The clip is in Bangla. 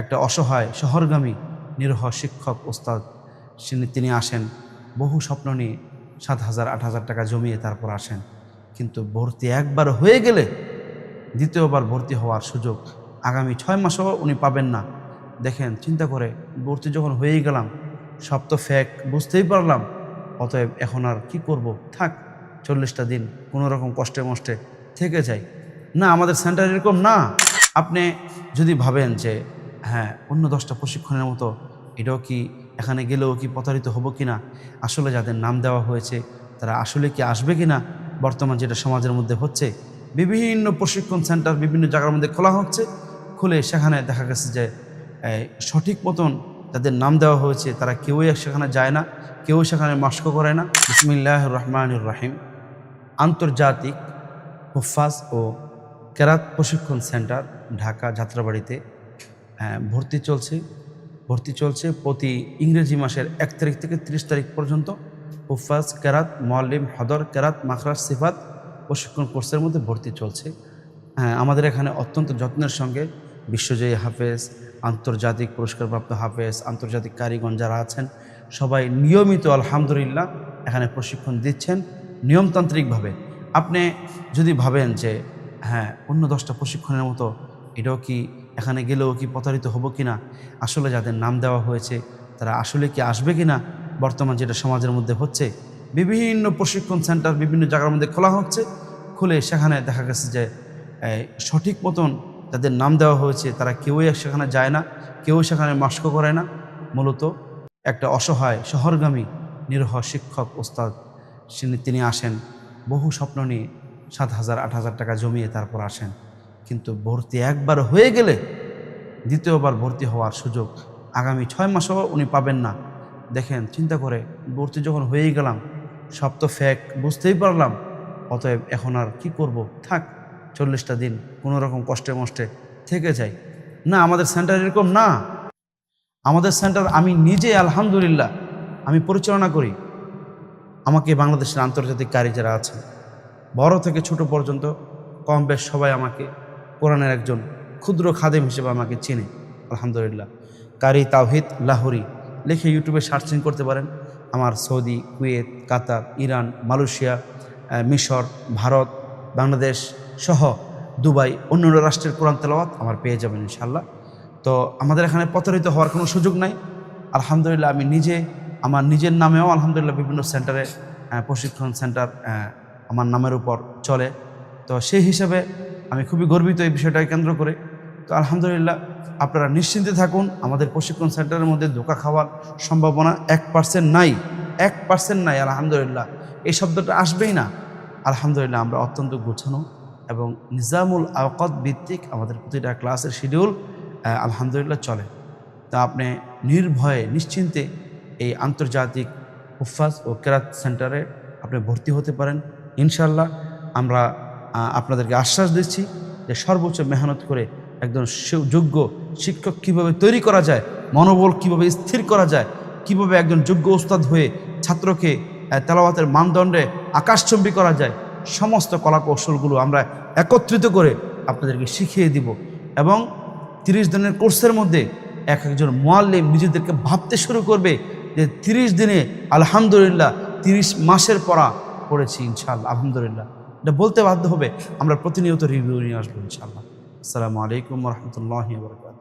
একটা অসহায় শহরগামী নিরহ শিক্ষক ওস্তাদ। তিনি আসেন, বহু স্বপ্ন নিয়ে সাত হাজার, আট হাজার টাকা জমিয়ে তারপর আসেন। কিন্তু ভর্তি একবার হয়ে গেলে দ্বিতীয়বার ভর্তি হওয়ার সুযোগ আগামী ছয় মাসও উনি পাবেন না। দেখেন, চিন্তা করে ভর্তি যখন হয়েই গেলাম, সব তো ফ্যাক বুঝতেই পারলাম। অতএব এখন আর কি করব? থাক, চল্লিশটা দিন কোনো রকম কষ্টে মষ্টে থেকে যাই। না, আমাদের সেন্টার এরকম না। আপনি যদি ভাবেন যে হ্যাঁ অন্য দশটা প্রশিক্ষণের মতো এটাও কি এখানে গেলেও কি প্রতারিত হব কি না আসলে যাদের নাম দেওয়া হয়েছে, তারা আসলে কি আসবে কি না বর্তমান যেটা সমাজের মধ্যে হচ্ছে, বিভিন্ন প্রশিক্ষণ সেন্টার বিভিন্ন জায়গার মধ্যে খোলা হচ্ছে, খুলে সেখানে দেখা গেছে যে সঠিক মতন যাদের নাম দেওয়া হয়েছে, তারা কেউই সেখানে যায় না, কেউ সেখানে মাস্ক করে না। বিসমিল্লাহ রহমানুর রাহিম। আন্তর্জাতিক হুফাজ ও কেরাত প্রশিক্ষণ সেন্টার, ঢাকা যাত্রাবাড়িতে ভর্তি চলছে। ভর্তি চলছে প্রতি ইংরেজি মাসের এক তারিখ থেকে ত্রিশ তারিখ পর্যন্ত। হুফাজ কেরাত মোয়াল্লিম হদর কেরাত মাখরাজ সিফাত প্রশিক্ষণ কোর্সের মধ্যে ভর্তি চলছে। হ্যাঁ, আমাদের এখানে অত্যন্ত যত্নের সঙ্গে বিশ্বজয়ী হাফেজ আন্তর্জাতিক পুরস্কারপ্রাপ্ত হাফেজ আন্তর্জাতিক কারিগণ যারা আছেন সবাই নিয়মিত আলহামদুলিল্লাহ এখানে প্রশিক্ষণ দিচ্ছেন নিয়মতান্ত্রিকভাবে। আপনি যদি ভাবেন যে হ্যাঁ অন্য দশটা প্রশিক্ষণের মতো এটাও কি এখানে গেলেও কি প্রতারিত হব কি না আসলে যাদের নাম দেওয়া হয়েছে, তারা আসলে কি আসবে কি না বর্তমান যেটা সমাজের মধ্যে হচ্ছে, বিভিন্ন প্রশিক্ষণ সেন্টার বিভিন্ন জায়গার মধ্যে খোলা হচ্ছে, খুলে সেখানে দেখা গেছে যে সঠিক মতন যাদের নাম দেওয়া হয়েছে, তারা কেউই সেখানে যায় না, কেউ সেখানে মাস্ক করে না। মূলত একটা অসহায়, শহরগামী, নিরহ শিক্ষক ওস্তাদ তিনি আসেন, বহু স্বপ্ন নিয়ে সাত হাজার, আট হাজার টাকা জমিয়ে তারপর আসেন। কিন্তু ভর্তি একবার হয়ে গেলে দ্বিতীয়বার ভর্তি হওয়ার সুযোগ আগামী ছয় মাসও উনি পাবেন না। দেখেন, চিন্তা করে ভর্তি যখন হয়েই গেলাম, সব তো ফ্যাক বুঝতেই পারলাম। অতএব এখন আর কি করব? থাক, চল্লিশটা দিন কোনো রকম কষ্টে মষ্টে থেকে যাই। না, আমাদের সেন্টার এরকম না। আমাদের সেন্টার আমি নিজে, আলহামদুলিল্লাহ, আমি পরিচালনা করি। আমাকে বাংলাদেশের আন্তর্জাতিক কারি যারা আছে বড় থেকে ছোট পর্যন্ত, কম বেশ সবাই আমাকে কোরআনের একজন ক্ষুদ্র খাদেম হিসেবে আমাকে চিনে, আলহামদুলিল্লাহ। কারি তাওহিদ লাহোরি লিখে ইউটিউবে সার্চিং করতে পারেন। আমার Saudi, Kuwait, Qatar, Iran, Malaysia মিশর, ভারত, বাংলাদেশ সহ দুবাই, অন্যান্য রাষ্ট্রের কোরআন তেলাওয়াত আমার পেয়ে যাবেন ইনশাল্লাহ তো আমাদের এখানে প্রতারিত হওয়ার কোনো সুযোগ নাই। আলহামদুলিল্লাহ আমি নিজে, আমার নিজের নামেও আলহামদুলিল্লাহ বিভিন্ন সেন্টারে প্রশিক্ষণ সেন্টার আমার নামের উপর চলে। তো সেই হিসাবে আমি খুবই গর্বিত এই বিষয়টাকে কেন্দ্র করে। তো আলহামদুলিল্লাহ আপনারা নিশ্চিন্তে থাকুন, আমাদের প্রশিক্ষণ সেন্টারের মধ্যে ধোকা খাওয়ার সম্ভাবনা এক পার্সেন্ট নাই, এক পার্সেন্ট নাই, আলহামদুলিল্লাহ। এই শব্দটা আসবেই না। আলহামদুলিল্লাহ আমরা অত্যন্ত গোছানো এবং নিজামুল আওকত ভিত্তিক আমাদের প্রতিটা ক্লাসের শিডিউল আলহামদুলিল্লাহ চলে। তা আপনি নির্ভয়ে, নিশ্চিন্তে এই আন্তর্জাতিক হুফাজ ও কেরাত সেন্টারে আপনি ভর্তি হতে পারেন। ইনশাল্লাহ আমরা আপনাদেরকে আশ্বাস দিচ্ছি যে সর্বোচ্চ মেহনত করে একজন যোগ্য শিক্ষক কীভাবে তৈরি করা যায়, মনোবল কীভাবে স্থির করা যায়, কীভাবে একজন যোগ্য উস্তাদ হয়ে ছাত্রকে তেলাওয়াতের মানদণ্ডে আকাশচম্বী করা যায়, সমস্ত কলা কৌশলগুলো আমরা একত্রিত করে আপনাদেরকে শিখিয়ে দিব এবং তিরিশ দিনের কোর্সের মধ্যে এক একজন মোয়াল্লিম নিজেদেরকে ভাবতে শুরু করবে যে তিরিশ দিনে আলহামদুলিল্লাহ তিরিশ মাসের পড়া পড়েছি ইনশাল্লাহ আলহামদুলিল্লাহ। এটা বলতে বাধ্য হবে আমরা প্রতিনিয়ত রিভিউ নিয়ে আসব ইনশাল্লাহ আসসালামু আলাইকুম রহমতুল্লাহ বরকাত